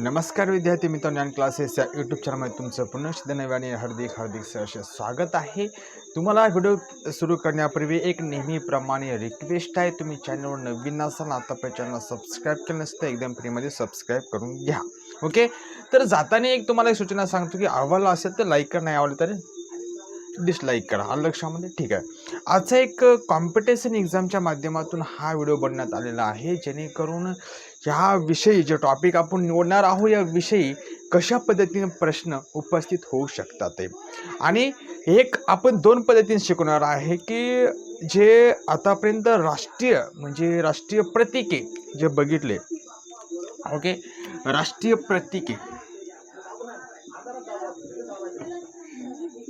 नमस्कार विद्यार्थी मित्र ज्ञान क्लासेस या यूट्यूब चॅनलमध्ये तुमचं पुन्हा एकदा नव्याने हार्दिक हार्दिक सहर्ष स्वागत आहे. तुम्हाला व्हिडिओ सुरू करण्यापूर्वी एक नेहमीप्रमाणे रिक्वेस्ट आहे. तुम्ही चॅनलवर नवीन असाल आता चॅनल सबस्क्राईब केलं नसतं एकदम फ्रीमध्ये सबस्क्राईब करून घ्या. ओके तर जाताना एक तुम्हाला एक सूचना सांगतो की आवडला असेल तर लाईक करा नाही आवडलं तर डिसलाईक करा. हा लक्षामध्ये? ठीक आहे. आजचा एक कॉम्पिटिशन एक्झामच्या माध्यमातून हा व्हिडिओ बनवण्यात आलेला आहे. जेणेकरून ह्या विषयी जे टॉपिक आपण निवडणार आहोत या विषयी कशा पद्धतीने प्रश्न उपस्थित होऊ शकतात ते. आणि एक आपण दोन पद्धतीने शिकवणार आहे की जे आतापर्यंत राष्ट्रीय म्हणजे राष्ट्रीय प्रतीके जे बघितले ओके? राष्ट्रीय प्रतीके.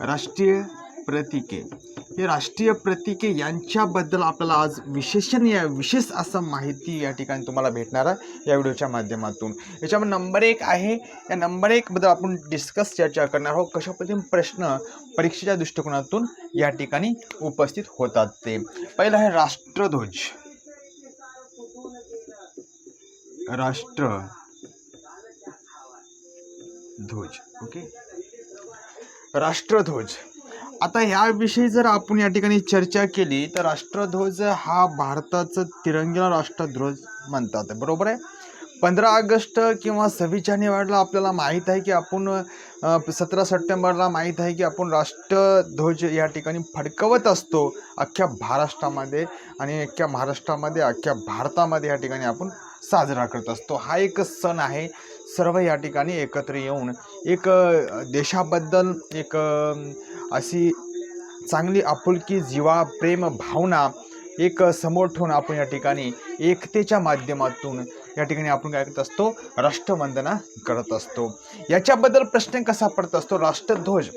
राष्ट्रीय प्रतीके. हे राष्ट्रीय प्रतीके यांच्याबद्दल आपल्याला आज विशेषण या विशेष असं माहिती या ठिकाणी तुम्हाला भेटणार आहे या व्हिडिओच्या माध्यमातून. याच्यामध्ये नंबर एक आहे या नंबर एकबद्दल आपण डिस्कस चर्चा करणार आहोत. कशा पद्धतीने प्रश्न परीक्षेच्या दृष्टिकोनातून या ठिकाणी उपस्थित होतात ते. पहिलं आहे राष्ट्रध्वज. राष्ट्र ध्वज ओके? राष्ट्रध्वज. आता याविषयी जर आपण या ठिकाणी चर्चा केली तर राष्ट्रध्वज हा भारताचं तिरंगीला राष्ट्रध्वज म्हणतात. बरोबर आहे? पंधरा ऑगस्ट किंवा सव्वीस जानेवारीला आपल्याला माहीत आहे की आपण सतरा सप्टेंबरला माहीत आहे की आपण राष्ट्रध्वज या ठिकाणी फडकवत असतो अख्ख्या महाराष्ट्रामध्ये आणि अख्ख्या महाराष्ट्रामध्ये अख्ख्या भारतामध्ये या ठिकाणी आपण साजरा करत असतो. हा एक सण आहे. सर्व या ठिकाणी एकत्र येऊन एक देशाबद्दल एक अशी चांगली आपुलकी जिवा प्रेम भावना एक समोर ठेवून आपण या ठिकाणी एकतेच्या माध्यमातून या ठिकाणी आपण काय करत असतो? राष्ट्रवंदना करत असतो. याच्याबद्दल प्रश्न कसा पडत असतो? राष्ट्रध्वज.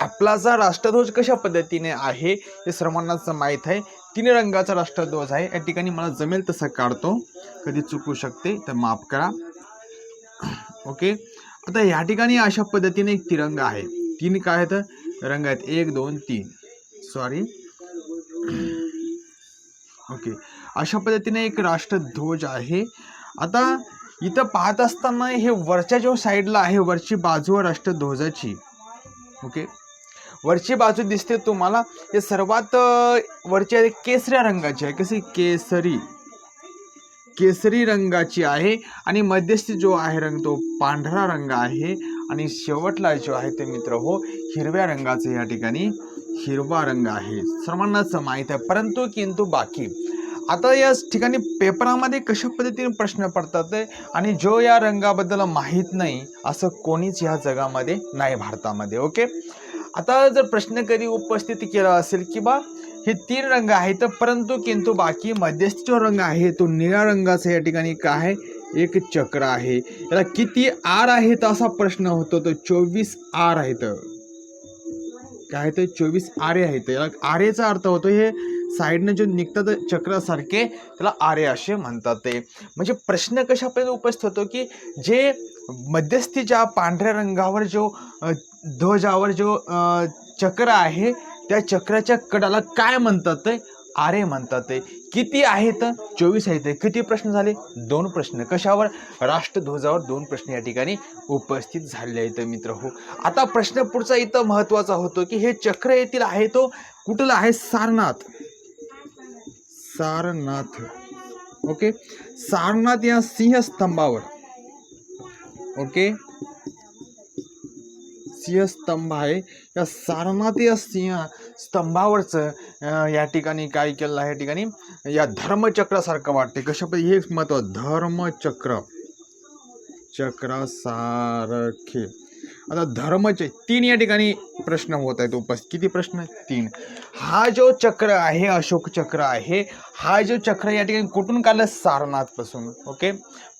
आपला जा राष्ट्रध्वज कशा पद्धतीने आहे हे सर्वांनाच माहीत आहे. तीन रंगाचा राष्ट्रध्वज आहे. या ठिकाणी मला जमेल तसं काढतो. कधी चुकू शकते तर माफ करा. ओके? आता या ठिकाणी अशा पद्धतीने एक तिरंगा आहे. तीन काय आहेत? रंग आहेत एक दोन तीन. सॉरी ओके अशा पद्धतीने एक राष्ट्रध्वज आहे. आता इथं पाहत असताना हे वरच्या जो साईडला आहे वरची बाजू राष्ट्रध्वजाची. ओके वरची बाजू दिसते तुम्हाला. हे सर्वात वरची आहे केसऱ्या रंगाची आहे. कशी केसरी. केसरी रंगाची आहे आणि मध्यस्थी जो आहे रंग तो पांढरा रंग आहे आणि शेवटला जो आहे ते मित्र हो हिरव्या रंगाचं या ठिकाणी हिरवा रंग आहे. सर्वांनाच माहीत आहे परंतु किंतु बाकी. आता या ठिकाणी पेपरामध्ये कशा पद्धतीने प्रश्न पडतात आणि जो या रंगाबद्दल माहीत नाही असं कोणीच ह्या जगामध्ये नाही भारतामध्ये ओके? आता जर प्रश्न कधी उपस्थित केला असेल की बा हे तीन रंग आहेत परंतु किंतु बाकी मध्यस्थी जो रंग आहे तो निळ्या रंगाचा या ठिकाणी काय आहे? एक चक्र आहे. याला किती आर आहेत असा प्रश्न होतो. तर चोवीस आर आहेत. काय आहे ते चोवीस आरे आहेत. याला आरेचा अर्थ होतो हे साईडनं जे निघतात चक्रासारखे त्याला आरे असे म्हणतात ते. म्हणजे प्रश्न कशापर्यंत उपस्थित होतो की जे मध्यस्थीच्या पांढऱ्या रंगावर जो ध्वजावर जो चक्र आहे त्या चक्राच्या कडाला काय म्हणतात ते? आरे म्हणतात ते. किती आहेत? चोवीस आहेत. किती प्रश्न झाले? दोन प्रश्न. कशावर? राष्ट्रध्वजावर दोन प्रश्न या ठिकाणी उपस्थित झाले आहेत मित्र. हो. आता प्रश्न पुढचा इथं महत्त्वाचा होतो की हे चक्र येथील आहे तो कुठला आहे? सारनाथ. सारनाथ. ओके? सारनाथ या सिंहस्तंभावर. ओके? सिंहस्तंभ आहे. या सारनाथ या सिंह स्तंभावरचं या ठिकाणी काय केलं आहे या ठिकाणी या धर्मचक्रासारखं वाटते कशा हे महत्त्व धर्मचक्र. चक्रासारखे. आता धर्मचे तीन या ठिकाणी प्रश्न होत आहेत उपस्थित. किती प्रश्न तीन. हा जो चक्र आहे अशोक चक्र आहे हा जो चक्र या ठिकाणी कुठून काढलं? सारनाथपासून. ओके?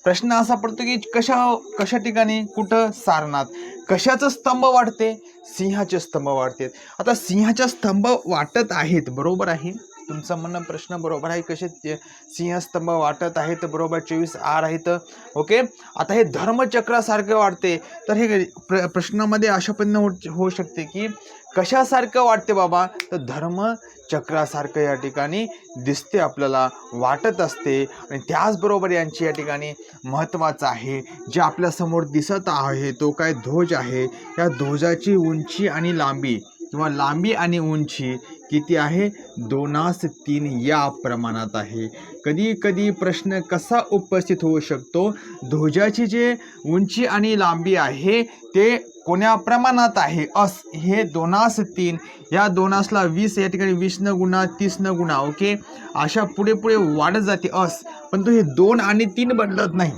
प्रश्न असा पडतो की कशा कशा ठिकाणी? कुठं? सारनाथ. कशाचं स्तंभ वाढते? सिंहाचे स्तंभ वाढते आता सिंहाच्या स्तंभ वाटत आहेत बरोबर आहे? तुमचं म्हणणं प्रश्न बरोबर आहे कसे सिंहस्तंभ वाटत आहे तर बरोबर चोवीस आर आहेत ओके आता हे धर्मचक्रासारखं वाटते तर हे प्र प्रश्नामध्ये अशा पद्धतीनं हो, होऊ शकते की कशासारखं वाटते बाबा? तर धर्मचक्रासारखं या ठिकाणी दिसते आपल्याला वाटत असते आणि त्याचबरोबर यांची या ठिकाणी महत्त्वाचं आहे जे आपल्यासमोर दिसत आहे तो काय ध्वज आहे या ध्वजाची उंची आणि लांबी किंवा लांबी आणि उंची किती आहे? दोनास तीन या प्रमाणात आहे. कधी कधी प्रश्न कसा उपस्थित होऊ शकतो? ध्वजाची जे उंची आणि लांबी आहे ते कोण्या प्रमाणात आहे? अस हे दोनास तीन. या दोनासला वीस या ठिकाणी वीस न गुणा तीस न गुणा ओके? अशा पुढे पुढे वाढत जाते अस. परंतु हे दोन आणि तीन बदलत नाही.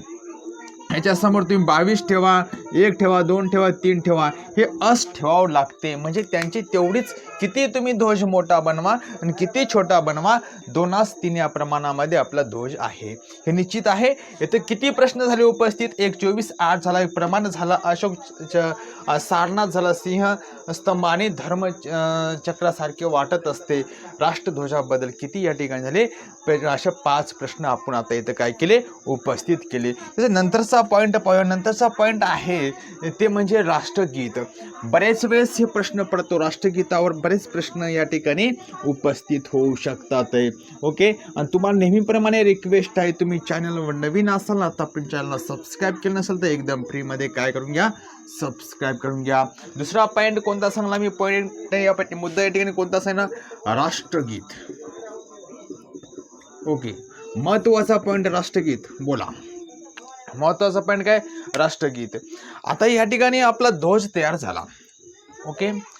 याच्यासमोर तुम्ही बावीस ठेवा एक ठेवा दोन ठेवा तीन ठेवा. हे अस ठेवावं लागते. म्हणजे त्यांची तेवढीच किती तुम्ही ध्वज मोठा बनवा आणि किती छोटा बनवा दोनास तीन या प्रमाणामध्ये आपला ध्वज आहे. हे निश्चित आहे. इथं किती प्रश्न झाले उपस्थित? एक चोवीस आठ झाला एक प्रमाण झाला अशोक च- सारनाथ झाला सिंह स्तंभ आणि धर्म चक्रासारखे वाटत असते. राष्ट्रध्वजाबद्दल किती या ठिकाणी झाले? असे पाच प्रश्न आपण आता इथं काय केले? उपस्थित केले. नंतरचा पॉईंट पाहूया. नंतरचा पॉईंट आहे ते म्हणजे राष्ट्रगीत. बरेच वेळेस हे प्रश्न पडतो राष्ट्रगीतावर. बरेच प्रश्न या ठिकाणी उपस्थित होऊ शकतात ओके आणि तुम्हाला नेहमीप्रमाणे रिक्वेस्ट आहे तुम्ही चॅनलवर नवीन असाल ना तर आपण चॅनलला सबस्क्राईब केलं नसेल तर एकदम फ्रीमध्ये काय करून घ्या? सबस्क्राईब करून घ्या. दुसरा पॉईंट कोणता सांगला मी? पॉईंट या पॉईंट- मुद्दा या ठिकाणी कोणता सांगला राष्ट्रगीत. ओके महत्त्वाचा पॉईंट राष्ट्रगीत. बोला. महत्त्वाचा पॉईंट काय? राष्ट्रगीत. आता या ठिकाणी आपला ध्वज तयार झाला. ओके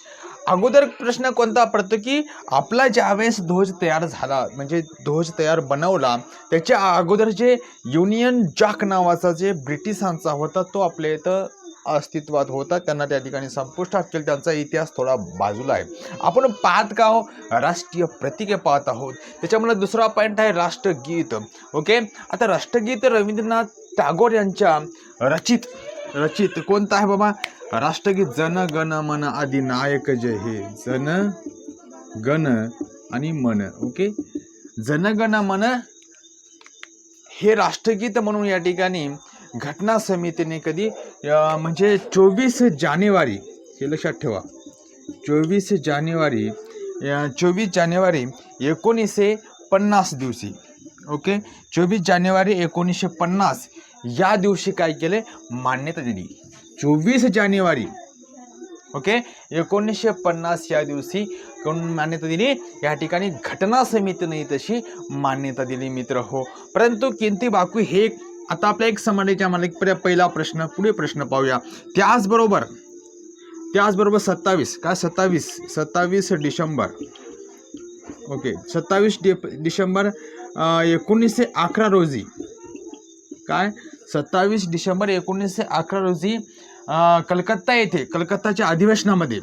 अगोदर प्रश्न कोणता पडतो की आपला ज्यावेळेस ध्वज तयार झाला म्हणजे ध्वज तयार बनवला त्याच्या अगोदर जे युनियन जॅक नावाचा जे ब्रिटिशांचा होता तो आपल्या इथं अस्तित्वात होता. त्यांना त्या ठिकाणी संपुष्टात केलं. त्यांचा इतिहास थोडा बाजूला आहे. आपण पाहत का हो? राष्ट्रीय प्रतीके पाहत आहोत. त्याच्यामुळे दुसरा पॉईंट आहे राष्ट्रगीत. ओके आता राष्ट्रगीत रवींद्रनाथ टागोर यांच्या रचित रचित कोणता आहे बाबा? राष्ट्रगीत जन गण मन आदि नायक जय हे. जन गण आणि मन ओके? जन गण मन हे राष्ट्रगीत म्हणून या ठिकाणी घटना समितीने कधी म्हणजे चोवीस जानेवारी हे लक्षात ठेवा. चोवीस जानेवारी चोवीस जानेवारी एकोणीसशे पन्नास दिवशी ओके? चोवीस जानेवारी एकोणीसशे पन्नास या दिवशी काय केले? मान्यता दिली. चोवीस जानेवारी. ओके एकोणीसशे पन्नास या दिवशी कोण मान्यता दिली? या ठिकाणी घटना समितीने तशी मान्यता दिली मित्र हो. परंतु किंती बाकू हे एक आता आपल्या एक समाजाच्या मला प्र- पहिला प्रश्न पुढे प्रश्न पाहूया. त्याचबरोबर त्याचबरोबर सत्तावीस. काय सत्तावीस? सत्तावीस डिसेंबर. ओके सत्तावीस डि डिसेंबर एकोणीसशे अकरा रोजी. काय? सत्तावीस डिसेंबर एकोणीसशे अकरा रोजी कलकत्ता येथे कलकत्ताच्या अधिवेशनामध्ये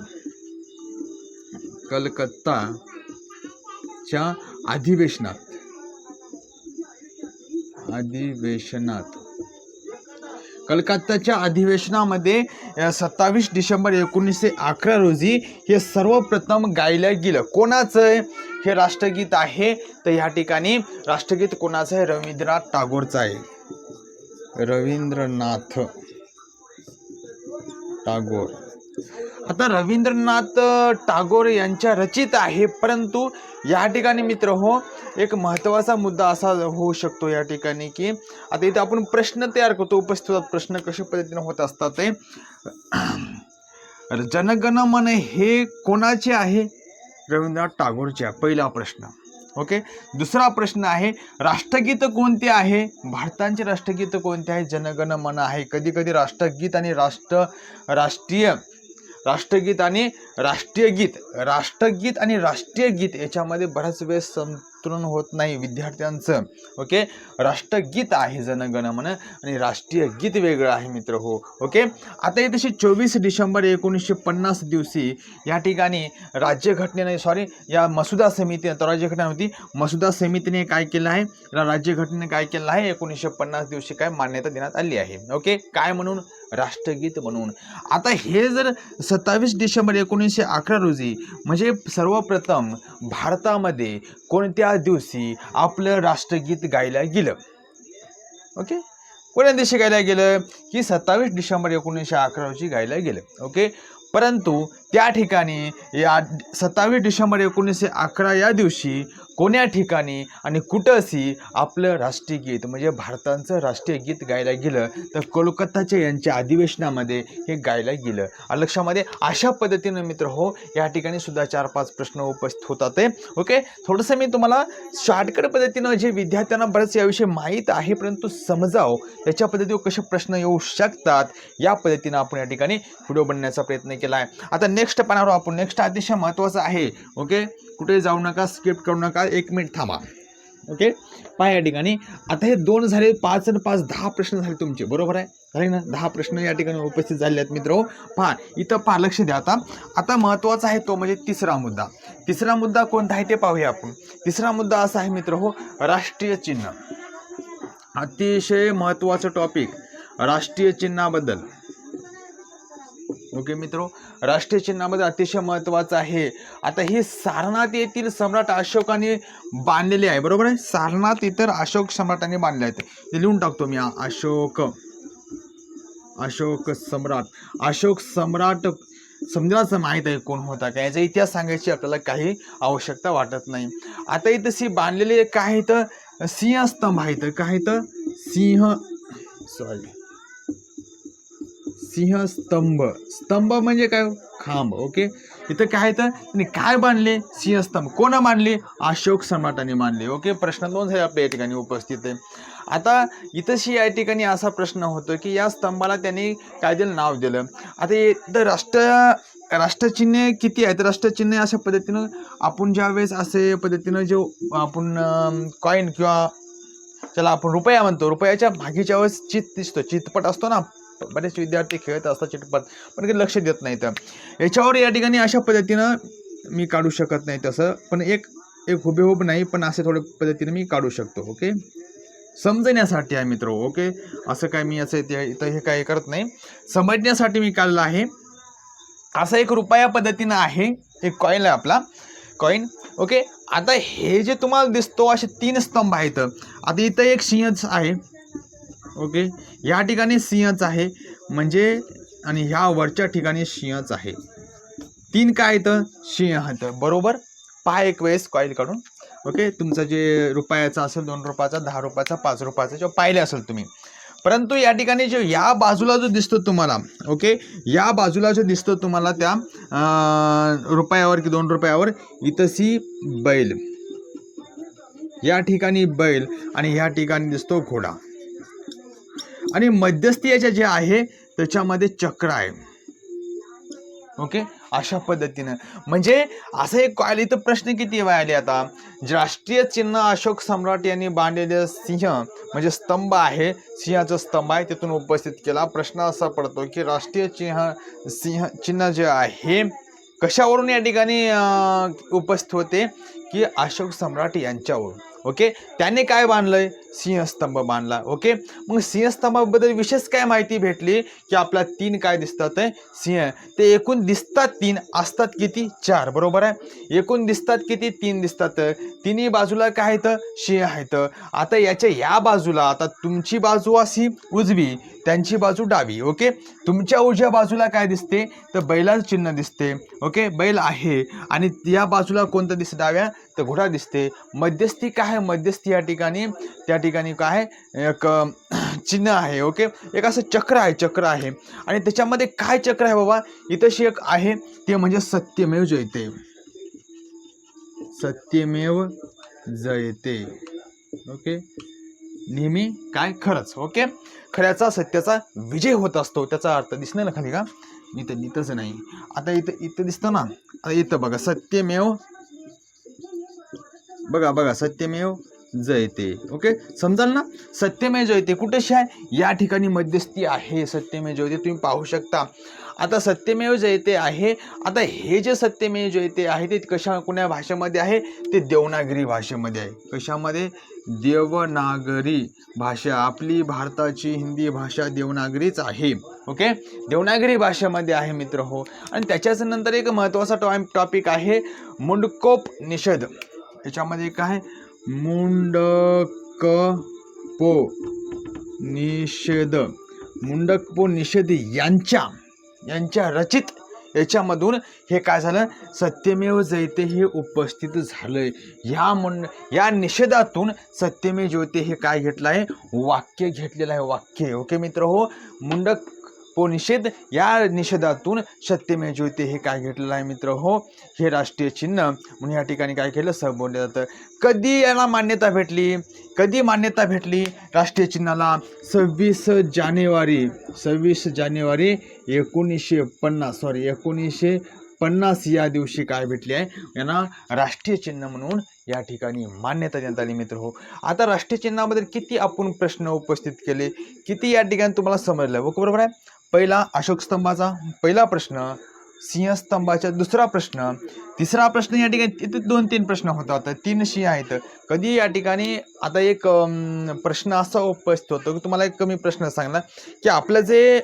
कलकत्ताच्या अधिवेशनात अधिवेशनात कलकत्ताच्या अधिवेशनामध्ये सत्तावीस डिसेंबर एकोणीसशे अकरा रोजी हे सर्वप्रथम गायलं गेलं. कोणाचं हे राष्ट्रगीत आहे? तर ह्या ठिकाणी राष्ट्रगीत कोणाचं आहे? रवींद्रनाथ टागोरचं आहे. रवींद्रनाथ टागोर. आता रवींद्रनाथ टागोर यांच्या रचित आहे परंतु या ठिकाणी मित्र हो एक महत्त्वाचा मुद्दा असा होऊ शकतो या ठिकाणी की आता इथे आपण प्रश्न तयार करतो उपस्थित प्रश्न कशा पद्धतीने होत असतात ते. जनगणमन हे कोणाचे आहे? रवींद्रनाथ टागोरचे आहे पहिला प्रश्न. ओके? दुसरा प्रश्न आहे राष्ट्रगीत कोणते आहे? भारताचे राष्ट्रगीत कोणते आहे? जनगण मन आहे. कधी कधी राष्ट्रगीत आणि राष्ट्र राष्ट्रीय राष्ट्रगीत आणि राष्ट्रीय गीत राष्ट्रगीत आणि राष्ट्रीय गीत याच्यामध्ये बराच वेळ संतुलन होत नाही विद्यार्थ्यांचं. ओके? राष्ट्रगीत आहे जनगण मन आणि राष्ट्रीय गीत वेगळं आहे मित्र हो. ओके? आता तशी चोवीस डिसेंबर एकोणीसशे पन्नास दिवशी या ठिकाणी राज्यघटनेने सॉरी या मसुदा समितीने तर राज्यघटना होती. मसुदा समितीने काय केलं आहे? या राज्यघटनेने काय केलं आहे? एकोणीसशे पन्नास दिवशी काय मान्यता देण्यात आली आहे. ओके? काय म्हणून? राष्ट्रगीत म्हणून. आता हे जर सत्तावीस डिसेंबर एकोणीसशे अकरा रोजी म्हणजे सर्वप्रथम भारतामध्ये कोणत्या दिवशी आपलं राष्ट्रगीत गायला गेलं. ओके कोण्या दिवशी गायला गेलं? की सत्तावीस डिसेंबर एकोणीसशे अकरा रोजी गायला गेलं. ओके परंतु त्या ठिकाणी या सत्तावीस डिसेंबर एकोणीसशे अकरा या दिवशी कोण्या ठिकाणी आणि कुठं आपलं राष्ट्रीय गीत म्हणजे भारताचं राष्ट्रीय गीत गायला गेलं तर कोलकाताच्या यांच्या अधिवेशनामध्ये हे गायला गेलं. लक्षामध्ये अशा पद्धतीनं मित्र हो या ठिकाणी सुद्धा चार पाच प्रश्न उपस्थित होतात आहे ओके? थोडंसं मी तुम्हाला शॉर्टकट पद्धतीनं जे विद्यार्थ्यांना बरंच याविषयी माहीत आहे परंतु समजाव त्याच्या पद्धतीवर कसे प्रश्न येऊ शकतात या पद्धतीनं आपण या ठिकाणी व्हिडिओ बनण्याचा प्रयत्न केला आहे. आता नेक्स्ट पानावर आपण नेक्स्ट अतिशय महत्त्वाचं आहे ओके? कुठे जाऊ नका स्किप करू नका एक मिनिट थांबा ओके? पहा या ठिकाणी. आता हे दोन झाले पाच आणि पाच दहा प्रश्न झाले तुमचे बरोबर आहे? झाले ना? दहा प्रश्न या ठिकाणी उपस्थित झाले आहेत मित्र. पहा इथं पहा लक्ष द्या आता. आता महत्त्वाचा आहे तो म्हणजे तिसरा मुद्दा. तिसरा मुद्दा कोणता आहे ते पाहूया आपण. तिसरा मुद्दा असा आहे मित्र हो राष्ट्रीय चिन्ह. अतिशय महत्त्वाचं टॉपिक राष्ट्रीय चिन्हाबद्दल. ओके मित्रो राष्ट्रीय चिन्हामध्ये अतिशय महत्त्वाचं आहे. आता हे सारनाथ येथील सम्राट अशोकाने बांधलेले आहे बरोबर आहे? सारनाथ इतर अशोक सम्राटाने बांधले आहेत. ते लिहून टाकतो मी अशोक अशोक सम्राट. अशोक सम्राट समजायचं माहीत आहे कोण होता काय याचा इतिहास सांगायची आपल्याला काही आवश्यकता वाटत नाही. आता इथं सी बांधलेले काय तर सिंहस्तंभ आहेत काय तर सिंह सॉरी सिंहस्तंभ स्तंभ. म्हणजे काय? खांब ओके? इथं काय आहे तर? त्यांनी काय बांधले? सिंहस्तंभ कोण बांधले अशोक सम्राटाने बांधले ओके? प्रश्न दोन झाले आपल्या या ठिकाणी उपस्थित आहे. आता इथंशी या ठिकाणी असा प्रश्न होतो की या स्तंभाला त्यांनी काय दिलं? नाव दिलं. आता इथं राष्ट्र राष्ट्रचिन्ह किती आहेत? राष्ट्रचिन्ह अशा पद्धतीनं आपण ज्यावेळेस असे पद्धतीनं जो आपण कॉईन किंवा त्याला आपण रुपया म्हणतो रुपयाच्या मागेच्या वेळेस चित दिसतो. चितपट असतो ना? बरेच विद्यार्थी खेळत असतात चिटपट पण काही लक्ष देत नाही याच्यावर या ठिकाणी अशा पद्धतीनं मी काढू शकत नाही तसं पण एक एक हुबेहूब नाही पण असे थोड्या पद्धतीने मी काढू शकतो ओके? समजण्यासाठी आहे मित्र ओके? असं काय मी असं ते इथं हे काय करत नाही. समजण्यासाठी मी काढलं आहे. असं एक रुपया पद्धतीनं आहे एक कॉईन आहे आपला कॉईन ओके? आता हे जे तुम्हाला दिसतो असे तीन स्तंभ आहेत. आता इथं एक सिंहच आहे. ओके? या ठिकाणी सिंहच आहे. म्हणजे आणि ह्या वरच्या ठिकाणी सिंहच आहे. तीन काय येतं सिंह आहेत बरोबर? पहा एक वेळेस कॉईल काढून. ओके? तुमचं जे रुपयाचा असेल दोन रुपयाचा दहा रुपयाचा पाच रुपयाचा जेव्हा पाहिले असेल तुम्ही. परंतु या ठिकाणी जे या बाजूला जो दिसतो तुम्हाला ओके? या बाजूला जो दिसतो तुम्हाला त्या रुपयावर की दोन रुपयावर इथंशी बैल. या ठिकाणी बैल आणि ह्या ठिकाणी दिसतो घोडा. आणि मध्यस्थी याच्या जे आहे त्याच्यामध्ये चक्र आहे. ओके? अशा पद्धतीनं. म्हणजे असं एक कॉयल तर प्रश्न किती वेळ आले आता? जे राष्ट्रीय चिन्ह अशोक सम्राट यांनी बांधलेले सिंह म्हणजे स्तंभ आहे. सिंहाचा स्तंभ आहे तिथून उपस्थित केला. प्रश्न असा पडतो की राष्ट्रीय चिन्ह सिंह चिन्ह जे आहे कशावरून या ठिकाणी उपस्थित होते? की अशोक सम्राट यांच्यावरून. ओके? त्याने काय बांधलंय? सिंहस्तंभ बांधला ओके? मग सिंहस्तंभाबद्दल विशेष काय माहिती भेटली? की आपला तीन काय दिसतात आहे सिंह. ते एकूण दिसतात तीन असतात किती? चार बरोबर आहे? एकूण दिसतात किती? तीन दिसतात. तिन्ही बाजूला काय आहेत? सिंह आहेत. आता याच्या या बाजूला आता तुमची बाजू अशी उजवी त्यांची बाजू डावी ओके? तुमच्या उजव्या बाजूला काय दिसते? तर बैलाचं चिन्ह दिसते ओके? बैल आहे. आणि या बाजूला कोणतं दिसतं डाव्या? तर घोडा दिसते. मध्यस्थी काय आहे? मध्यस्थी या ठिकाणी. त्या ठिकाणी काय आहे? एक चिन्ह आहे ओके एक असं चक्र आहे चक्र आहे. आणि त्याच्यामध्ये काय चक्र आहे बाबा? इथंशी एक आहे ते म्हणजे सत्यमेव जयते. सत्यमेव जयते. ओके नेहमी काय? खरंच ओके खऱ्याचा सत्याचा विजय होत असतो. त्याचा अर्थ दिसणार ना खाली का? इथं नितच नाही. आता इथं इथं दिसतं ना? आता इथं बघा सत्यमेव. बघा बघा सत्यमेव जयते ओके समजाल ना? सत्यमेव जयते कुठेशी आहे या ठिकाणी मध्यस्थी आहे सत्यमेव जयते तुम्ही पाहू शकता. आता सत्यमेव जयते आहे आता हे जे सत्यमेव जयते आहे ते कशा कोण्या भाषेमध्ये आहे? ते देवनागरी भाषेमध्ये आहे. कशामध्ये? देवनागरी भाषा. आपली भारताची हिंदी भाषा देवनागरीच आहे. ओके देवनागरी भाषेमध्ये आहे मित्र हो. आणि त्याच्याच नंतर एक महत्त्वाचा टॉ टॉपिक आहे मुंडकोप निषेध याच्यामध्ये काय मुंडकपो निषेध. मुंडकपो निषेध यांच्या यांच्या रचित याच्यामधून हे काय झालं? सत्यमेव जयते हे उपस्थित झालंय. ह्या मुंड या निषेधातून सत्यमेव ज्योते हे काय घेतलं आहे वाक्य घेतलेलं आहे वाक्य. ओके मित्र हो मुंडक पो निषेध या निषेधातून सत्यमेव जयते हे काय घेतलेलं आहे मित्र? हो हे राष्ट्रीय चिन्ह. म्हणून या ठिकाणी काय केलं? संबोधलं जातं. कधी याला मान्यता भेटली? कधी मान्यता भेटली? राष्ट्रीय चिन्हाला? सव्वीस जानेवारी. सव्वीस जानेवारी एकोणीसशे पन्नास. सॉरी एकोणीसशे पन्नास या दिवशी काय भेटली आहे? यांना राष्ट्रीय चिन्ह म्हणून या ठिकाणी मान्यता देण्यात आली मित्र. हो आता राष्ट्रीय चिन्हामध्ये किती आपण प्रश्न उपस्थित केले? किती या ठिकाणी तुम्हाला समजलं? बरोबर आहे? पहिला अशोक स्तंभाचा पहिला प्रश्न सिंहस्तंभाचा दुसरा प्रश्न तिसरा प्रश्न या ठिकाणी इथे दोन तीन प्रश्न होता. तीन शी आहेत. कधी या ठिकाणी आता एक प्रश्न असा उपस्थित होतो की तुम्हाला एक कमी प्रश्न सांगला की आपलं जे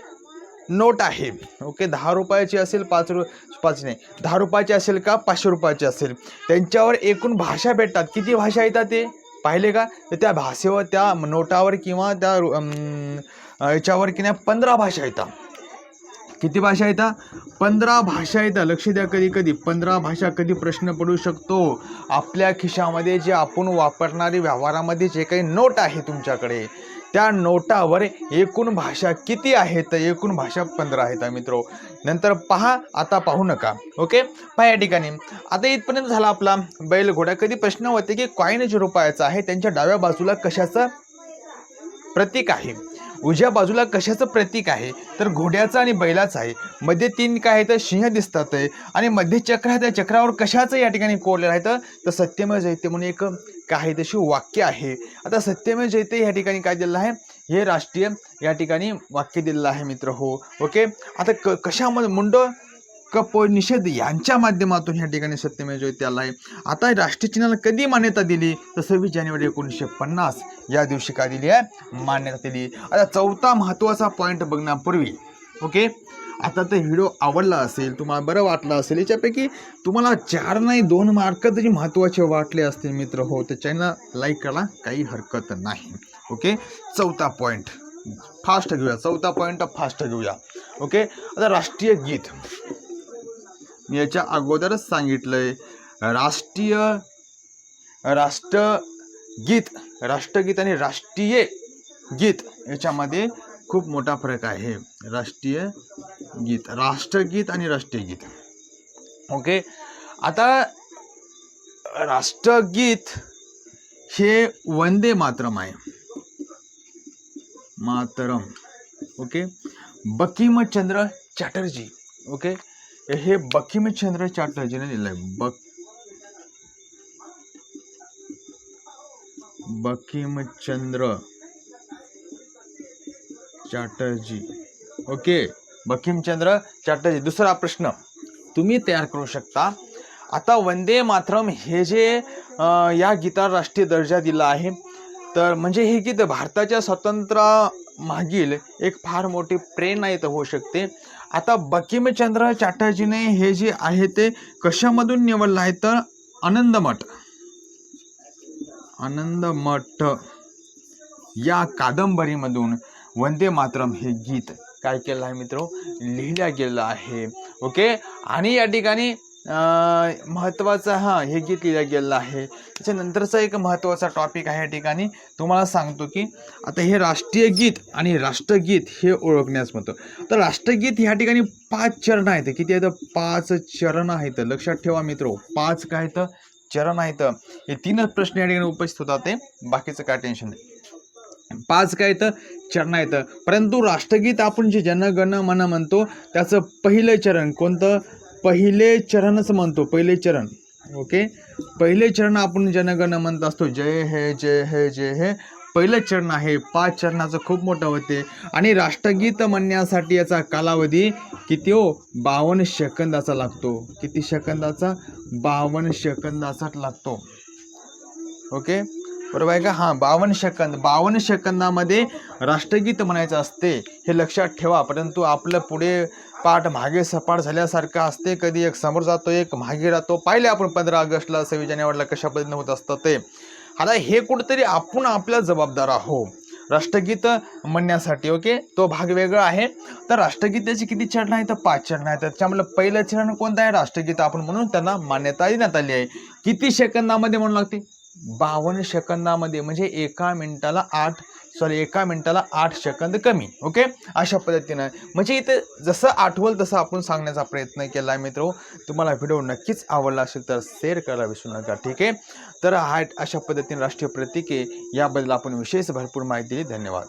नोट आहे ओके दहा रुपयाची असेल पाच रु पाच नाही दहा रुपयाची असेल का पाचशे रुपयाची असेल त्यांच्यावर एकूण भाषा भेटतात. किती भाषा येतात ते? पाहिले का? तर त्या भाषेवर त्या नोटावर किंवा त्या रु- याच्यावर की नाही पंधरा भाषा येतात. किती भाषा येतात? पंधरा भाषा येतात. लक्ष द्या कधी कधी. पंधरा भाषा कधी प्रश्न पडू शकतो? आपल्या खिशामध्ये जे आपण वापरणारी व्यवहारामध्ये जे काही नोट आहे तुमच्याकडे त्या नोटावर एकूण भाषा किती आहेत एकूण भाषा पंधरा आहेत मित्रो. नंतर पहा आता पाहू नका. ओके? पहा या ठिकाणी. आता इथपर्यंत झाला आपला बैलघोड्या कधी प्रश्न होते की कॉईन जे रुपयाचा आहे त्यांच्या डाव्या बाजूला कशाचं प्रतीक आहे? उजव्या बाजूला कशाचं प्रतीक आहे? तर घोड्याचं आणि बैलाचं आहे. मध्ये तीन काय आहे? तर सिंह दिसतात आहे. आणि मध्ये चक्र आहे. त्या चक्रावर कशाचं या ठिकाणी कोरलेलं आहे? तर सत्यमय सत्यमेव जयते म्हणून एक काय आहे? तशी वाक्य आहे. आता सत्यमेव जयते या ठिकाणी काय दिलेलं आहे? हे राष्ट्रीय या ठिकाणी वाक्य दिलेलं आहे मित्र. हो. ओके? आता क कशामध्ये मुंड कप निषेध यांच्या माध्यमातून या ठिकाणी सत्यमेव जयते आला आहे आता राष्ट्रीय चिन्हाला कधी मान्यता दिली? तर सव्वीस जानेवारी एकोणीसशे पन्नास. या दिवशी काय दिली आहे? मान्यता दिली. आता चौथा महत्त्वाचा पॉईंट बघण्यापूर्वी ओके आता तर व्हिडिओ आवडला असेल तुम्हाला बरं वाटलं असेल याच्यापैकी तुम्हाला चार नाही दोन मार्क तरी महत्त्वाचे वाटले असतील मित्र. हो तर चॅनल लाईक करा काही हरकत नाही ओके चौथा पॉईंट फास्ट घेऊया चौथा पॉईंट फास्ट घेऊया ओके आता राष्ट्रीय गीत. मी याच्या अगोदरच सांगितलंय. राष्ट्रीय राष्ट्रगीत राष्ट्रगीत आणि राष्ट्रीय गीत याच्यामध्ये खूप मोठा फरक आहे. राष्ट्रीय गीत राष्ट्रगीत आणि राष्ट्रीय गीत. ओके? आता राष्ट्रगीत हे वंदे मातरम आहे. मातरम. ओके? बकिमचंद्र चॅटर्जी. ओके? हे बकिमचंद्र चॅटर्जीने दिलं आहे बक बकिमचंद्र चॅटर्जी. ओके. बकिमचंद्र चॅटर्जी. दुसरा प्रश्न. तुम्ही तयार करू शकता. आता वंदे मातरम हे जे या गीताला राष्ट्रीय दर्जा दिला आहे तर म्हणजे हे गीत भारताच्या स्वातंत्र्या मागील एक फार मोठी प्रेरणा इथं होऊ शकते. आता बकिमचंद्र चॅटर्जीने हे जे आहे ते कशामधून निवडलं आहे तर आनंदमठ आनंदमठ या कादंबरीमधून वंदे मातरम हे गीत काय केलं आहे मित्र? लिहिल्या गेलं आहे. ओके? आणि या ठिकाणी महत्त्वाचं हां हे गीत लिहिलं गेलं आहे. त्याच्यानंतरचा एक महत्त्वाचा टॉपिक आहे या ठिकाणी. तुम्हाला सांगतो की आता हे राष्ट्रीय गीत आणि राष्ट्रगीत हे ओळखण्यास म्हणतो तर राष्ट्रगीत ह्या ठिकाणी पाच चरण आहेत. किती आहेत? पाच चरण आहेत. लक्षात ठेवा मित्र पाच काय तर चरण आहेत. हे तीनच प्रश्न या ठिकाणी उपस्थित होतात ते. बाकीचं काय टेन्शन नाही. पाच काय तर चरण आहेत. परंतु राष्ट्रगीत आपण जे जनगण मन म्हणतो त्याचं पहिलं चरण कोणतं? पहिले चरणच म्हणतो पहिले चरण. ओके पहिले चरण आपण जनगण म्हणत असतो जय हे जय हे जय हे. पहिलं चरण आहे पाच चरणाचं खूप मोठं होते. आणि राष्ट्रगीत म्हणण्यासाठी याचा कालावधी किती हो? बावन्न सेकंदाचा लागतो. किती सेकंदाचा? बावन्न सेकंदाचा लागतो. ओके बरोबर आहे का? हां बावन्न सेकंद. बावन्न सेकंदामध्ये राष्ट्रगीत म्हणायचं असते हे लक्षात ठेवा. परंतु आपलं पुढे पाठ मागे सपाट झाल्यासारखं असते. कधी एक समोर जातो एक मागे राहतो. पाहिले आपण पंधरा ऑगस्टला सव्वीस जानेवारीला कशा पद्धतीनं होत असतं ते. आता हे कुठंतरी आपण आपल्या जबाबदार आहो राष्ट्रगीत म्हणण्यासाठी ओके? तो भाग वेगळा आहे. तर राष्ट्रगीताचे किती चरण आहे तर पाच चरण आहेत. त्याच्यामुळे पहिलं चरण कोणतं आहे? राष्ट्रगीत आपण म्हणून त्यांना मान्यता देण्यात आली आहे. किती सेकंदामध्ये म्हणू लागते? बावन्न सेकंदामध्ये. म्हणजे एका मिनिटाला आठ सॉरी एका मिनिटाला आठ सेकंद कमी ओके? अशा पद्धतीनं. म्हणजे इथे जसं आठवल तसं आपण सांगण्याचा प्रयत्न केला आहे मित्र. तुम्हाला व्हिडिओ नक्कीच आवडला असेल तर शेअर करायला विसरू नका ठीक आहे? तर हा अशा पद्धतीने राष्ट्रीय प्रतीके याबद्दल आपण विशेष भरपूर माहिती दिली. धन्यवाद.